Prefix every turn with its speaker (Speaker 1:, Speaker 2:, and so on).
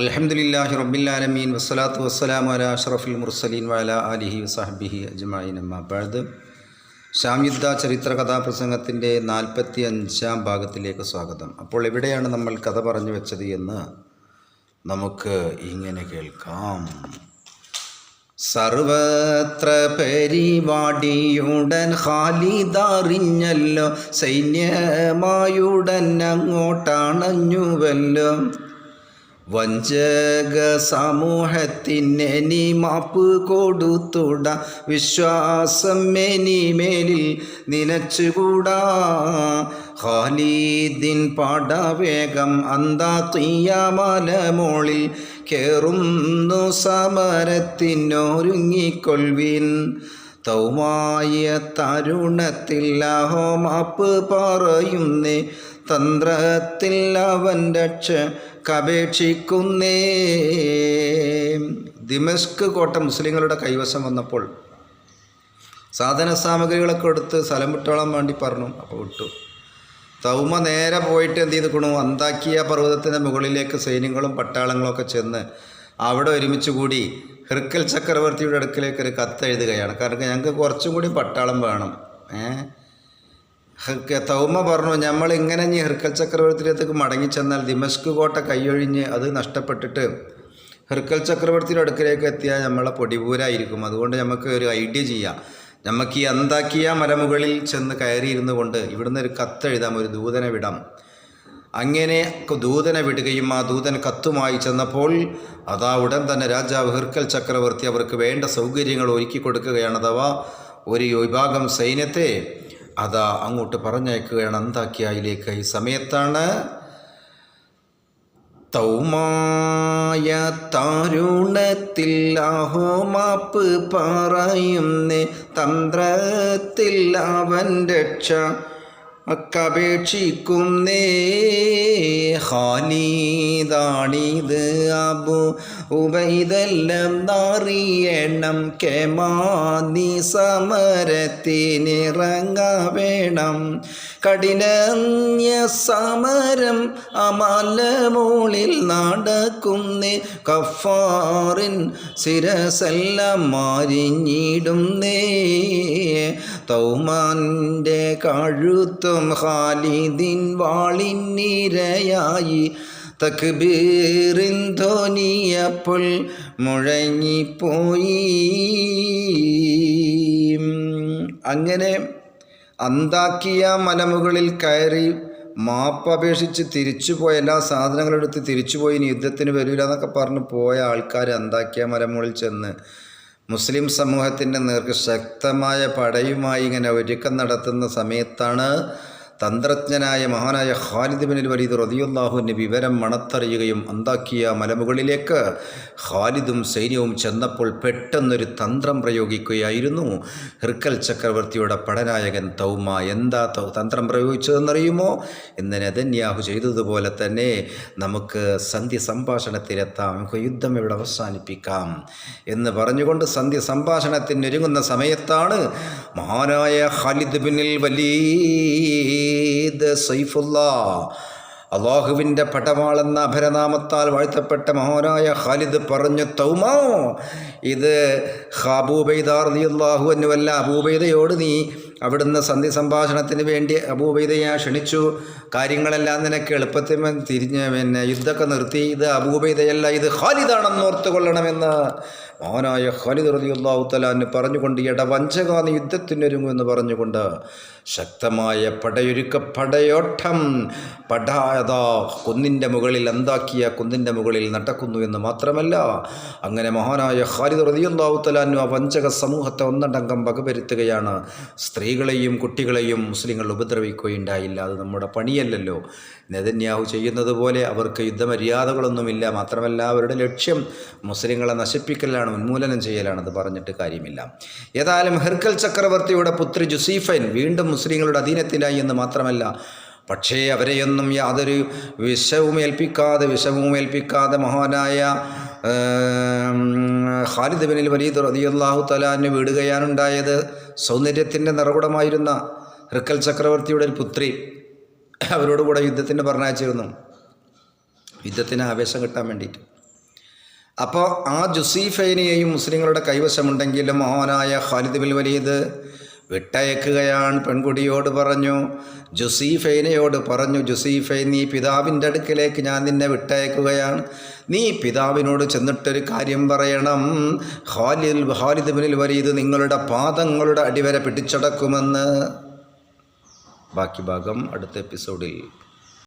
Speaker 1: അലഹമുല്ലാഹി റബ്ബില്ലാലമീൻ വസ്സലാത്തു വസ്സലാം അല അഷറഫുൽ മുർസലീൻ വല അലിഹി വസാഹബിഹി അജ്മായിൻ അമ്മാബാദ് ഷാംയുദ്ധ ചരിത്ര കഥാപ്രസംഗത്തിന്റെ നാൽപ്പത്തി അഞ്ചാം ഭാഗത്തിലേക്ക് സ്വാഗതം. അപ്പോൾ എവിടെയാണ് നമ്മൾ കഥ പറഞ്ഞു വെച്ചത് എന്ന് നമുക്ക് ഇങ്ങനെ കേൾക്കാം. സർവത്ര പരിപാടിയുടൻ ഖാലിദറിഞ്ഞല്ലോ സൈന്യമായുടൻ അങ്ങോട്ടണഞ്ഞുവല്ലോ. വഞ്ചക സമൂഹത്തിന് നീ മാപ്പ് കൊടുത്തുട. വിശ്വാസം മെനി മേലിൽ നിനച്ചുകൂടാ ഖാലിദിൻ പടവേഗം അന്താ തീയമലമോളിൽ കേറുന്നു സമരത്തിനൊരുങ്ങിക്കൊൽവിൻ തൗമായ തരുണത്തിൽ അഹോ മാപ്പ് പറയുന്നേ. തന്ത്രത്തിൽ അവൻ രക്ഷ കപേക്ഷിക്കുന്നേ. ദിമസ്ക് കോട്ട മുസ്ലിങ്ങളുടെ കൈവശം വന്നപ്പോൾ സാധന സാമഗ്രികളൊക്കെ എടുത്ത് സ്ഥലം വിട്ടോളാൻ വേണ്ടി പറഞ്ഞു. അപ്പോൾ വിട്ടു. തൗമ നേരെ പോയിട്ട് എന്ത് ചെയ്തുക്കണു അന്താക്കിയ പർവതത്തിന്റെ മുകളിലേക്ക് സൈന്യങ്ങളും പട്ടാളങ്ങളും ഒക്കെ ചെന്ന് അവിടെ ഒരുമിച്ച് കൂടി ഹൃക്കൽ ചക്രവർത്തിയുടെ അടുക്കിലേക്ക് ഒരു കത്ത് എഴുതുകയാണ്. കാരണം ഞങ്ങൾക്ക് കുറച്ചും കൂടി പട്ടാളം വേണം. ഏഹ് തൗമ പറഞ്ഞു നമ്മൾ ഇങ്ങനെ ഇനി ഹിർക്കൽ ചക്രവർത്തിയിലേക്ക് മടങ്ങി ചെന്നാൽ ദിമസ്ക് കോട്ട കൈയൊഴിഞ്ഞ് അത് നഷ്ടപ്പെട്ടിട്ട് ഹിർക്കൽ ചക്രവർത്തിയുടെ അടുക്കലേക്ക് എത്തിയാൽ നമ്മളെ പൊടിപൂരായിരിക്കും. അതുകൊണ്ട് നമുക്ക് ഒരു ഐഡിയ ചെയ്യാം. നമുക്ക് ഈ അന്താക്കിയ മലമുകളിൽ ചെന്ന് കയറിയിരുന്നു കൊണ്ട് ഇവിടുന്ന് ഒരു കത്തെഴുതാം ഒരു ദൂതനെ വിടാം. അങ്ങനെ ദൂതനെ വിടുകയും ആ ദൂതൻ കത്തുമായി ചെന്നപ്പോൾ അതാ ഉടൻ തന്നെ രാജാവ് ഹിർക്കൽ ചക്രവർത്തി അവർക്ക് വേണ്ട സൗകര്യങ്ങൾ ഒരുക്കി കൊടുക്കുകയാണ് അഥവാ ഒരു വിഭാഗം സൈന്യത്തെ അതാ അങ്ങോട്ട് പറഞ്ഞയക്കുകയാണ് അന്താക്കിയയിലേക്ക്. ഈ സമയത്താണ് തൗമായ താരുണത്തിൽ ആഹോ മാപ്പ് പറയുന്നേ. തന്ത്രത്തിൽ അവൻ രക്ഷ അക്കപേക്ഷിക്കുന്നേ. ഹാനീതാണിത് അബു ഉബൈതെല്ലാം അറിയണം കെമാനി സമരത്തിനിറങ്ങ വേണം കഠിനന്യ സമരം അമലമോളിൽ നടക്കുന്നേ കഫാറിൻ ശിരസെല്ലാം മാരിഞ്ഞിടുന്നേ. തൗമാന്റെ കഴുത്തും ഖാലിദിൻ വാളിനിരയായി തക്ബീറിൻ ധ്വനിയപ്പോൾ മുഴങ്ങിപ്പോയി. അങ്ങനെ അന്താക്കിയ മലമുകളിൽ കയറി മാപ്പപേക്ഷിച്ച് തിരിച്ചുപോയ എല്ലാ സാധനങ്ങളും എടുത്ത് തിരിച്ചുപോയി. ഇനി യുദ്ധത്തിന് വരില്ല എന്നൊക്കെ പറഞ്ഞ് പോയ ആൾക്കാർ അന്താക്കിയ മലമുകളിൽ ചെന്ന് മുസ്ലിം സമൂഹത്തിന്റെ നേർക്ക് ശക്തമായ പടയുമായി ഇങ്ങനെ ഒരുക്കം നടത്തുന്ന സമയത്താണ് തന്ത്രജ്ഞനായ മഹാനായ ഖാലിദ് ബിൻ വലീദ് റതിയുല്ലാഹുവിന്റെ വിവരം മണത്തറിയുകയും അന്താക്കിയ മലമുകളിലേക്ക് ഖാലിദും സൈന്യവും ചെന്നപ്പോൾ പെട്ടെന്നൊരു തന്ത്രം പ്രയോഗിക്കുകയായിരുന്നു. ഹിർക്കൽ ചക്രവർത്തിയുടെ പടനായകൻ തൗമ എന്താ തന്ത്രം പ്രയോഗിച്ചതെന്നറിയുമോ? എന്ന് നെതന്യാഹു ചെയ്തതുപോലെ തന്നെ നമുക്ക് സന്ധ്യ സംഭാഷണത്തിലെത്താം. നമുക്ക് യുദ്ധം ഇവിടെ അവസാനിപ്പിക്കാം. എന്ന് പറഞ്ഞുകൊണ്ട് സന്ധ്യ സംഭാഷണത്തിനൊരുങ്ങുന്ന സമയത്താണ് മഹാനായ ഖാലിദ് ബിനിൽ വലീദ് സൈഫുല്ല. അള്ളാഹുവിന്റെ പടവാളെന്ന അപരനാമത്താൽ വാഴ്ത്തപ്പെട്ട മഹാനായ ഖാലിദ് പറഞ്ഞു തൗമോ ഇത് ഹാബൂബൈദാർ നീ അള്ളാഹു എന്നുവല്ല അബൂബൈദയോട് നീ അവിടുന്ന് സന്ധി സംഭാഷണത്തിന് വേണ്ടി അബൂബൈദയെ ക്ഷണിച്ചു. കാര്യങ്ങളെല്ലാം നിനക്ക് എളുപ്പത്തിൽ തിരിഞ്ഞ് പിന്നെ യുദ്ധമൊക്കെ നിർത്തി. ഇത് അബൂബൈദയല്ല ഇത് ഖാലിദാണെന്ന് ഓർത്ത് കൊള്ളണമെന്ന് മഹാനായ ഖാലിദ് റളിയല്ലാഹു തലാന്ന് പറഞ്ഞുകൊണ്ട് ഇട വഞ്ചകാന്ന് യുദ്ധത്തിനൊരുങ്ങുമെന്ന് പറഞ്ഞുകൊണ്ട് ശക്തമായ പടയൊരുക്ക പടയോട്ടം പടായതാ കുന്നിന്റെ മുകളിൽ എന്താക്കിയ കുന്നിന്റെ മുകളിൽ നടക്കുന്നു എന്ന് മാത്രമല്ല അങ്ങനെ മഹാനായ ഖാലിദ് റളിയല്ലാഹു തലാന്നു ആ വഞ്ചക സമൂഹത്തെ ഒന്നടങ്കം വകവരുത്തുകയാണ്. സ്ത്രീകളെയും കുട്ടികളെയും മുസ്ലിങ്ങൾ ഉപദ്രവിക്കുകയുണ്ടായില്ല. അത് നമ്മുടെ പണിയല്ലല്ലോ. നെതന്യാഹു ചെയ്യുന്നത് പോലെ അവർക്ക് യുദ്ധമര്യാദകളൊന്നുമില്ല. മാത്രമല്ല അവരുടെ ലക്ഷ്യം മുസ്ലിങ്ങളെ നശിപ്പിക്കലാണ് ഉന്മൂലനം ചെയ്യലാണ് അത് പറഞ്ഞിട്ട് കാര്യമില്ല. ഏതായാലും ഹെർക്കൽ ചക്രവർത്തിയുടെ പുത്രി ജുസീഫൻ വീണ്ടും മുസ്ലിങ്ങളുടെ അധീനത്തിലായി എന്ന് മാത്രമല്ല പക്ഷേ അവരെയൊന്നും യാതൊരു വിഷവും ഏൽപ്പിക്കാതെ വിഷവും ഏൽപ്പിക്കാതെ മഹാനായ ഖാലിദ് ബിനിൽ വലീദ് റതിയല്ലാഹു തലാന് വീടുകയാണുണ്ടായത്. സൗന്ദര്യത്തിന്റെ നിറകുടമായിരുന്ന റിക്കൽ ചക്രവർത്തിയുടെ ഒരു പുത്രി അവരോട് കൂടെ യുദ്ധത്തിന് പറഞ്ഞയച്ചിരുന്നു. യുദ്ധത്തിന് ആവേശം കിട്ടാൻ വേണ്ടിയിട്ട്. അപ്പോൾ ആ ജുസീഫൈനെയും മുസ്ലിങ്ങളുടെ കൈവശമുണ്ടെങ്കിലും മോഹനായ ഖാലിദ് ബിൻ വലീദ് വിട്ടയക്കുകയാണ് പെൺകുടിയോട് പറഞ്ഞു. ജുസീഫൈനയോട് പറഞ്ഞു ജുസീഫൈ നീ പിതാവിന്റെ അടുക്കിലേക്ക് ഞാൻ നിന്നെ വിട്ടയക്കുകയാണ്. നീ പിതാവിനോട് ചെന്നിട്ടൊരു കാര്യം പറയണം. ഹാലിൽ ഖാലിദ് ബിനിൽ വലീദ് നിങ്ങളുടെ പാദങ്ങളുടെ അടിവരെ പിടിച്ചടക്കുമെന്ന്. ബാക്കി ഭാഗം അടുത്ത എപ്പിസോഡിൽ